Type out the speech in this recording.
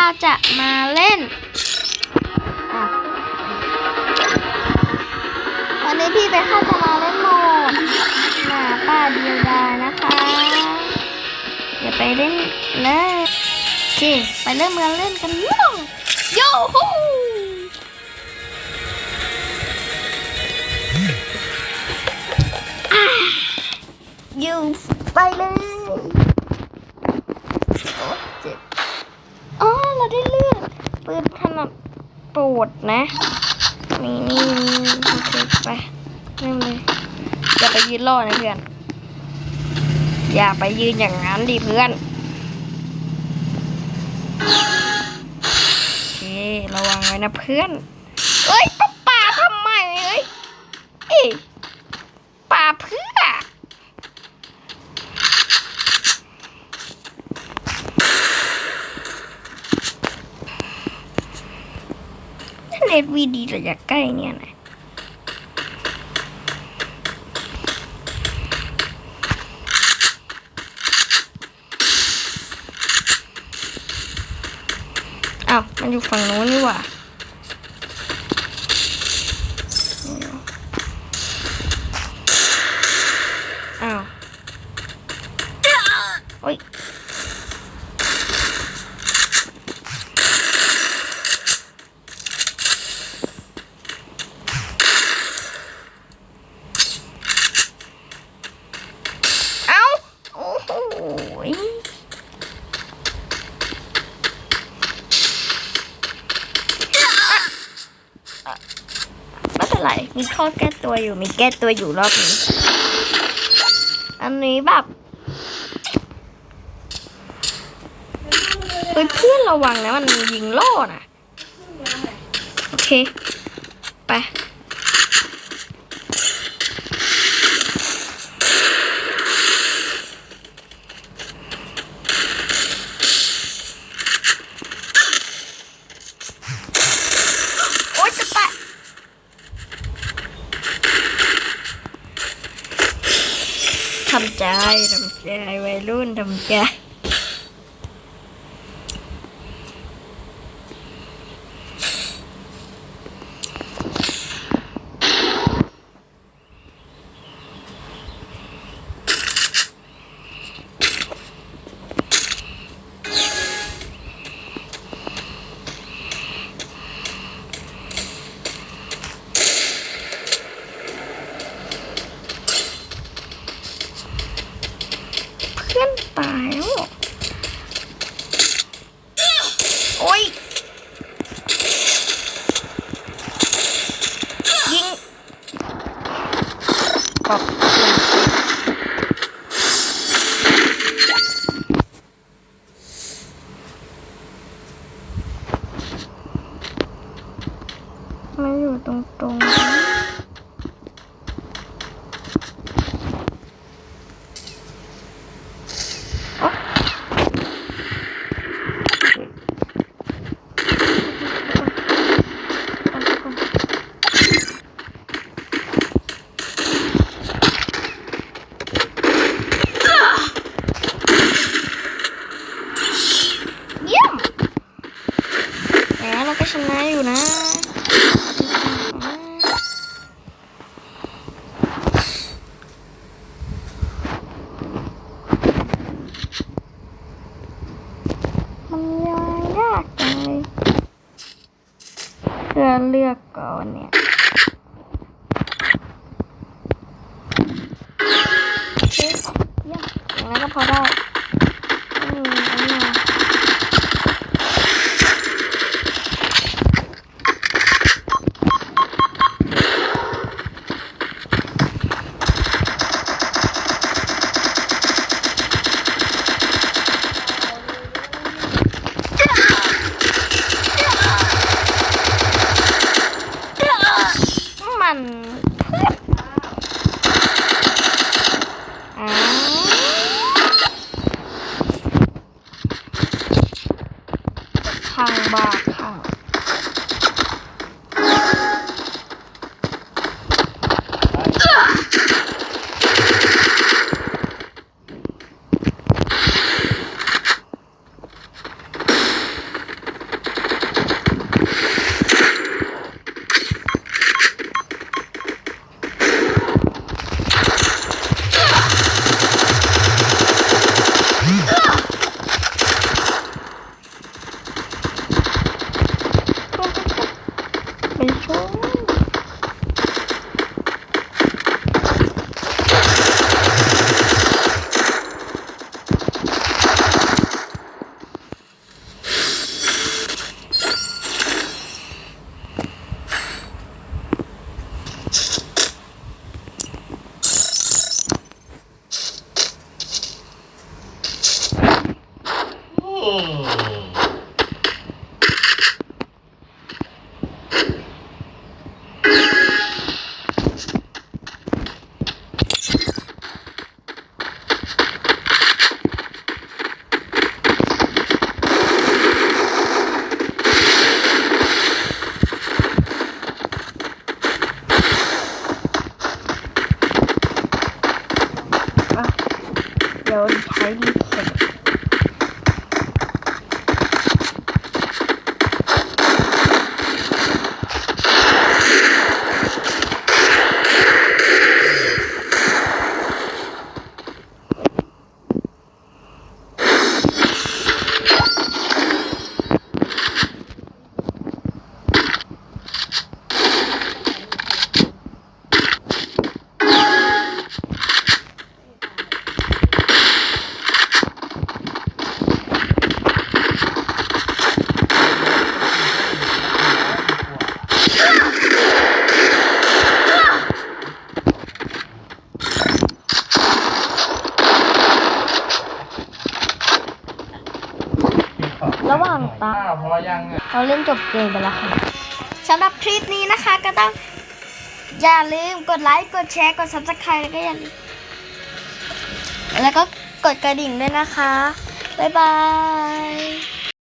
เราจะมาเล่น วันนี้พี่ไปเข้าจะมาเล่นโหมดหมาป่าเดียวดายนะคะ เดี๋ยวไปเล่นเลยโอเคไปเริ่มกันเล่นกันโยโยฮูอยู่ไปเลยโอ้เจ็บอ๋อ เราได้เลือดปืนขนาดโปรดนะนี่นี่โอเคไปเริ่มเลยอย่าไปยืนรอนะเพื่อน อย่าไปยืนอย่างนั้นดิเพื่อนโอเคระวังไว้นะเพื่อนเอ้ยปป่าทำไมเอ้ยเอ้ยป่าเพื่อ เน็ตวีดีระยะใกล้เนี่ยนะอ้าวมันอยู่ฝั่งโน้นนี่หว่า อ้าวโอ้ย เอ้า โอ้โหย ไมีข้อแก้ตัวอยู่ มีแก้ตัวอยู่รอบนี้ อันนี้แบบเฮ้ยเพื่อนระวังนะมันยิงล่อนะโอเค ไป โอ๊ยจะแตะ ทำใจทำใจวัยรุ่นทำใจ เพื่อนตายแล้วเหรอโอ๊ย ยิง ออกมาอยู่ตรงตรงๆนี้เยี่ยมแหมเราก็ชนะ อยู่นะมันยังยากจังเลยเพื่อเลือกก่อนเนี่ยโอเคเยี่ยมอย่างนั้นก็พอได้ ท吧ง ยังอะเราเล่นจบเกมไปแล้วค่ะสำหรับคลิปนี้นะคะก็ต้อง อย่าลืมกดไลค์กดแชร์กด subscribe แล้วก็อย่าลืมแล้วก็กดกระดิ่งด้วยนะคะ บ๊ายบาย